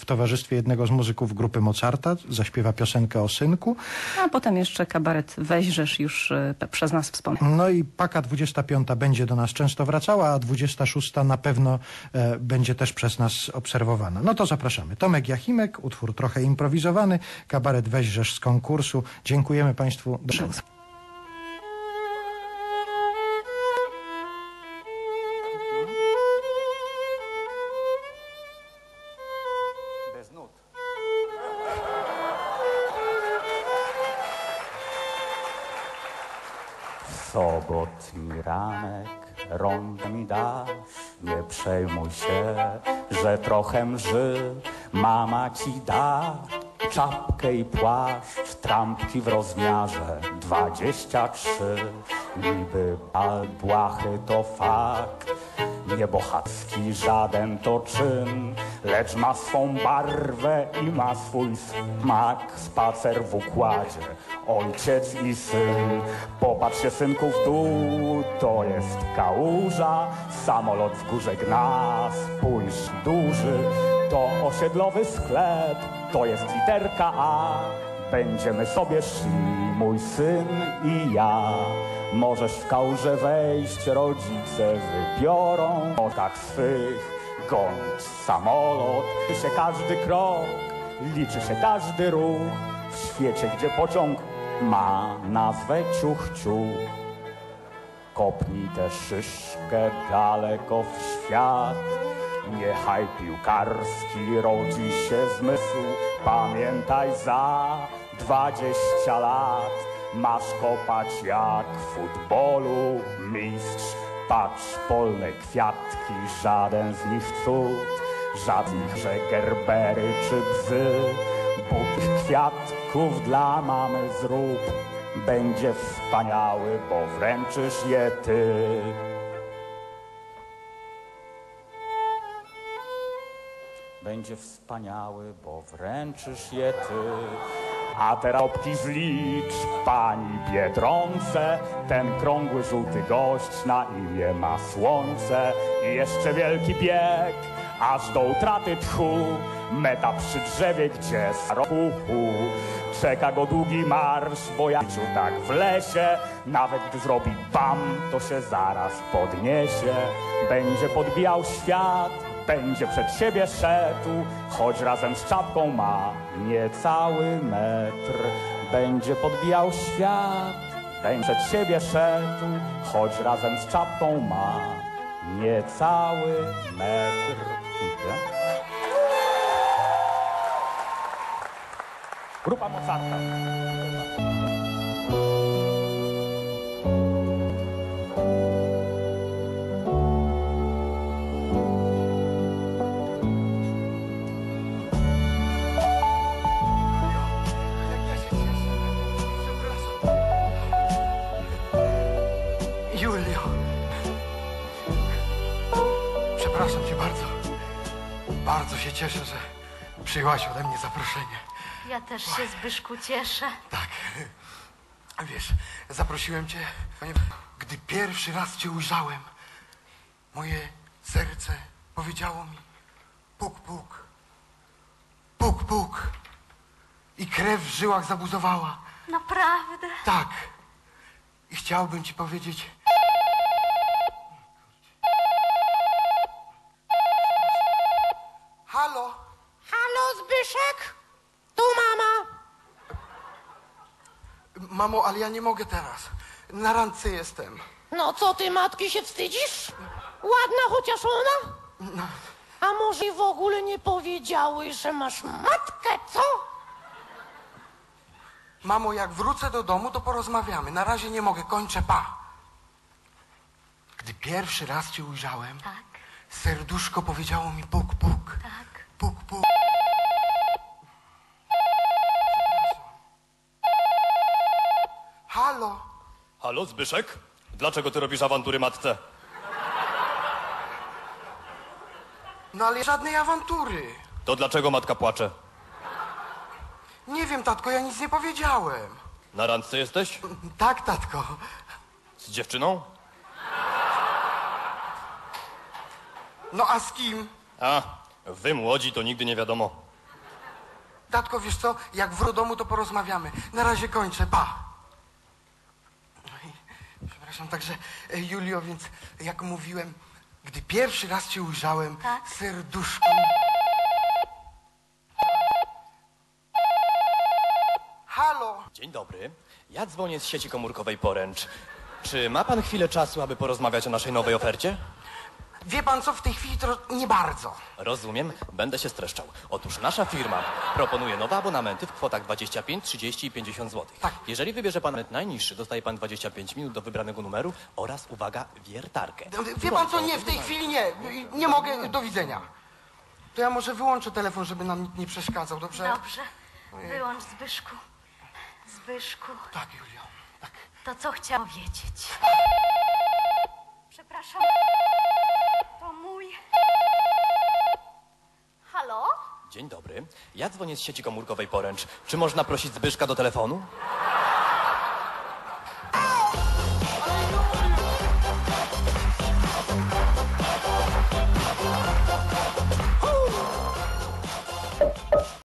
w towarzystwie jednego z muzyków grupy Mozarta, zaśpiewa piosenkę o synku. A potem jeszcze kabaret Weźrzesz już e, przez nas wspomniany. No i paka 25 będzie do nas często wracała, a 26 na pewno e, będzie też przez nas obserwowana. No to zapraszamy. Tomek Jachimek, utwór trochę improwizowany, kabaret Weźrzesz z konkursu. Dziękujemy Państwu. Do Sobotni ranek, rąk mi dasz, nie przejmuj się, że trochę mży, mama ci da czapkę i płaszcz, trampki w rozmiarze dwadzieścia trzy. Niby bal błachy to fakt, niebochacki żaden to czyn, lecz ma swą barwę i ma swój smak. Spacer w układzie, ojciec i syn. Popatrz się synku w dół, to jest kałuża, samolot w górze gna, spójrz duży, to osiedlowy sklep, to jest literka A. Będziemy sobie szli, mój syn i ja. Możesz w kałużę wejść, rodzice wybiorą w oczach swych. Gonić samolot, liczy się każdy krok, liczy się każdy ruch. W świecie, gdzie pociąg ma nazwę ciuch. Kopnij tę szyszkę daleko w świat. Niechaj piłkarski rodzi się zmysł. Pamiętaj za dwadzieścia lat masz kopać jak w futbolu mistrz. Patrz polne kwiatki, żaden z nich cud, żadnych, że gerbery czy bzy. Bóg kwiatków dla mamy zrób, będzie wspaniały, bo wręczysz je ty. Będzie wspaniały, bo wręczysz je ty. A teraz opki zlicz, pani Biedronce, ten krągły żółty gość na imię ma słońce i jeszcze wielki bieg, aż do utraty tchu, meta przy drzewie, gdzie staropuchu. Czeka go długi marsz, bo ja tak w lesie, nawet gdy zrobi bam, to się zaraz podniesie. Będzie podbijał świat, będzie przed siebie szedł, choć razem z czapką ma niecały metr. Będzie podbijał świat, będzie przed siebie szedł, choć razem z czapką ma niecały metr. Dziękuję. Grupa Mozarta. Bardzo się cieszę, że przyjęłaś ode mnie zaproszenie. Ja też się, Zbyszku, cieszę. Tak. Wiesz, zaprosiłem cię, ponieważ gdy pierwszy raz cię ujrzałem, moje serce powiedziało mi puk, puk, puk, puk. I krew w żyłach zabuzowała. Naprawdę. Tak. I chciałbym ci powiedzieć. Halo? Halo, Zbyszek? Tu mama. Mamo, ale ja nie mogę teraz. Na randce jestem. No co ty, matki, się wstydzisz? Ładna chociaż ona? A może i w ogóle nie powiedziałeś, że masz matkę, co? Mamo, jak wrócę do domu, to porozmawiamy. Na razie nie mogę, kończę, pa. Gdy pierwszy raz cię ujrzałem, Tak, serduszko powiedziało mi puk, puk, tak. puk, puk. Halo? Halo, Zbyszek? Dlaczego ty robisz awantury matce? No ale żadnej awantury. To dlaczego matka płacze? Nie wiem, tatko, ja nic nie powiedziałem. Na randce jesteś? Tak, tatko. Z dziewczyną? No a z kim? A, wy młodzi to nigdy nie wiadomo. Tatko, wiesz co, jak wrócę do domu, to porozmawiamy. Na razie kończę, pa. Przepraszam, także e, Julio, więc jak mówiłem, gdy pierwszy raz cię ujrzałem, Tak. serduszko... Halo? Dzień dobry. Ja dzwonię z sieci komórkowej Poręcz. Czy ma pan chwilę czasu, aby porozmawiać o naszej nowej ofercie? Wie pan co, w tej chwili to nie bardzo. Rozumiem, będę się streszczał. Otóż nasza firma proponuje nowe abonamenty w kwotach 25, 30 i 50 zł. Tak. Jeżeli wybierze pan abonament najniższy, dostaje pan 25 minut do wybranego numeru oraz, uwaga, wiertarkę. Wie pan co, nie, w tej chwili nie. Nie mogę, do widzenia. To ja może wyłączę telefon, żeby nam nikt nie przeszkadzał, dobrze? Dobrze. Wyłącz Zbyszku. Zbyszku, Tak, Julio. Tak. to co chciałam wiedzieć? Przepraszam. To mój. Halo? Dzień dobry. Ja dzwonię z sieci komórkowej Poręcz. Czy można prosić Zbyszka do telefonu?